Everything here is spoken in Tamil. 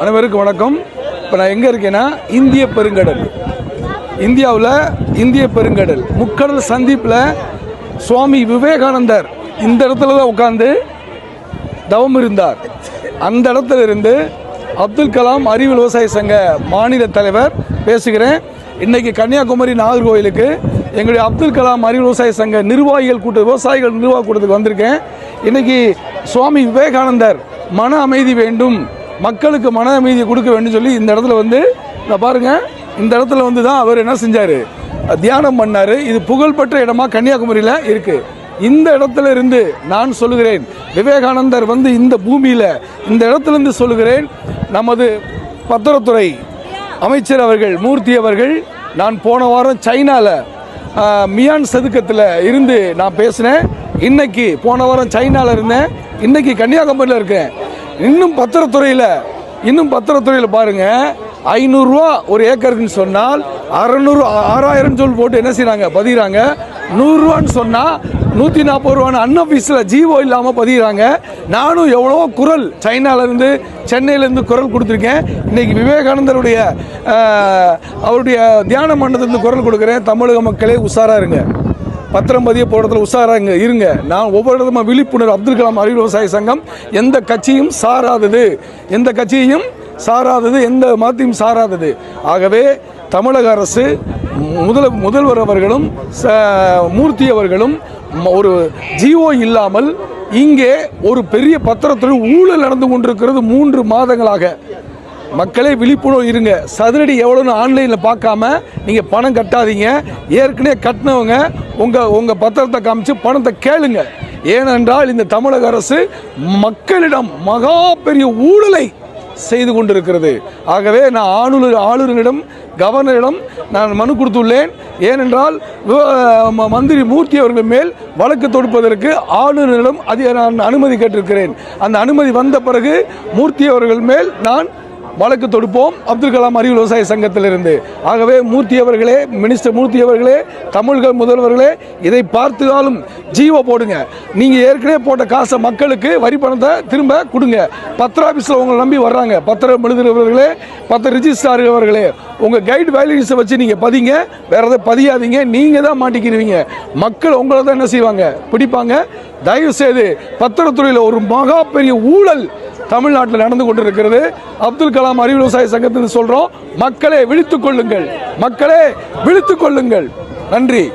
அனைவருக்கும் வணக்கம். இப்போ நான் எங்கே இருக்கேன்னா இந்திய பெருங்கடல். இந்தியாவில் இந்திய பெருங்கடல். முக்கடல் சந்திப்பில் சுவாமி விவேகானந்தர் இந்த இடத்துல தான் உட்காந்து தவம் இருந்தார். அந்த இடத்துல இருந்து அப்துல் கலாம் அறிவு விவசாய சங்க மாநில தலைவர் பேசுகிறேன். இன்றைக்கி கன்னியாகுமரி நாகர்கோவிலுக்கு எங்களுடைய அப்துல் கலாம் அறிவு விவசாய சங்க நிர்வாகிகள் கூட்ட விவசாயிகள் நிர்வாக கூட்டத்துக்கு வந்திருக்கேன். இன்றைக்கி சுவாமி விவேகானந்தர் மன அமைதி வேண்டும். மக்களுக்கு மன அமைதியை கொடுக்க வேண்டும் சொல்லி இந்த இடத்துல வந்து இந்த பாருங்க இந்த இடத்துல வந்து தான் அவர் என்ன செஞ்சார்? தியானம் பண்ணார். இது புகழ்பெற்ற இடமா கன்னியாகுமரியில் இருக்குது இந்த இடத்துல இருந்து நான் சொல்லுகிறேன் விவேகானந்தர் வந்து இந்த பூமியில் இந்த இடத்துல இருந்து சொல்லுகிறேன் நமது பத்திரத்துறை அமைச்சர் அவர்கள் மூர்த்தி அவர்கள் நான் போன வாரம் சைனாவில் மியான் சதுக்கத்தில் இருந்து நான் பேசினேன். இன்னைக்கு போன வாரம் சைனாவில் இருந்தேன். இன்னைக்கு கன்னியாகுமரியில் இருக்கேன். இன்னும் பத்திரத்துறையில் இன்னும் பத்திரத்துறையில் பாருங்கள் ஐநூறுரூவா ஒரு ஏக்கருக்குன்னு சொன்னால் அறநூறு ஆறாயிரம் சொல் போட்டு என்ன செய்கிறாங்க பதிகிறாங்க நூறுரூவான்னு சொன்னால் நூற்றி நாற்பது ரூபான்னு அன்ஆஃபீஸில் ஜீவோ இல்லாமல் பதிகிறாங்க நானும் எவ்வளோ குரல் சைனாலேருந்து சென்னையிலேருந்து குரல் கொடுத்துருக்கேன். இன்றைக்கி விவேகானந்தருடைய அவருடைய தியான மண்டலத்துலேருந்து குரல் கொடுக்குறேன். தமிழக மக்களே உஷாராக இருங்க. பத்திரம் பதிய போடுறதுல உஷாராங்க இருங்க நான் ஒவ்வொரு இடமா விழிப்புணர்வு அப்துல் கலாம் அறிவு விவசாய சங்கம் எந்த கட்சியும் சாராதது. எந்த கட்சியையும் சாராதது எந்த மதத்தையும் சாராதது. ஆகவே தமிழக அரசு முதல முதல்வர் அவர்களும் ச- மூர்த்தி அவர்களும் ஒரு ஜிஓ இல்லாமல் இங்கே ஒரு பெரிய பத்திரத்துடன் ஊழல் நடந்து கொண்டிருக்கிறது மூன்று மாதங்களாக. மக்களே விழிப்புணர்வு இருங்க. சதுரடி எவ்வளோன்னு ஆன்லைனில் பார்க்காம நீங்கள் பணம் கட்டாதீங்க. ஏற்கனவே கட்டினவங்க உங்கள் உங்கள் பத்திரத்தை காமிச்சு பணத்தை கேளுங்க. ஏனென்றால் இந்த தமிழக அரசு மக்களிடம் மகா பெரிய ஊழலை செய்து கொண்டிருக்கிறது. ஆகவே நான் ஆளுநர் ஆளுநரிடம் கவர்னரிடம் நான் மனு கொடுத்துள்ளேன். ஏனென்றால் விவ- ம- மந்திரி மூர்த்தி அவர்கள் மேல் வழக்கு தொடுப்பதற்கு ஆளுநரிடம் அதிக நான் அனுமதி கேட்டிருக்கிறேன். அந்த அனுமதி வந்த பிறகு மூர்த்தி அவர்கள் மேல் நான் வழக்கு தொடுப்போம். அப்துல் கலாம் அறிவு விவசாய சங்கத்திலிருந்து. ஆகவே மூர்த்தி அவர்களே மினிஸ்டர் மூர்த்தி அவர்களே தமிழக முதல்வர்களே இதை பார்த்தாலும் ஜீவோ போடுங்க. நீங்கள் ஏற்கனவே போட்ட காசை மக்களுக்கு வரி பணத்தை திரும்ப கொடுங்க. பத்திர ஆஃபீஸில் உங்களை நம்பி வர்றாங்க. பத்திரம் எழுதுகிறவர்களே பத்திர ரிஜிஸ்டார் அவர்களே உங்கள் கைடு வேல்யூஸை வச்சு நீங்கள் பதிங்க. வேற எதை பதியாதீங்க. நீங்கள் தான் மாட்டிக்கிறீங்க மக்கள் உங்களை தான் என்ன செய்வாங்க? பிடிப்பாங்க. தயவு செய்து பத்திரத்துறையில் ஒரு மகா பெரிய ஊழல் தமிழ்நாட்டில் நடந்து கொண்டிருக்கிறது. அப்துல் கலாம் அறிவு விவசாய சங்கத்தில் சொல்கிறோம் மக்களே விழித்துக் கொள்ளுங்கள். மக்களே விழித்துக் கொள்ளுங்கள். நன்றி.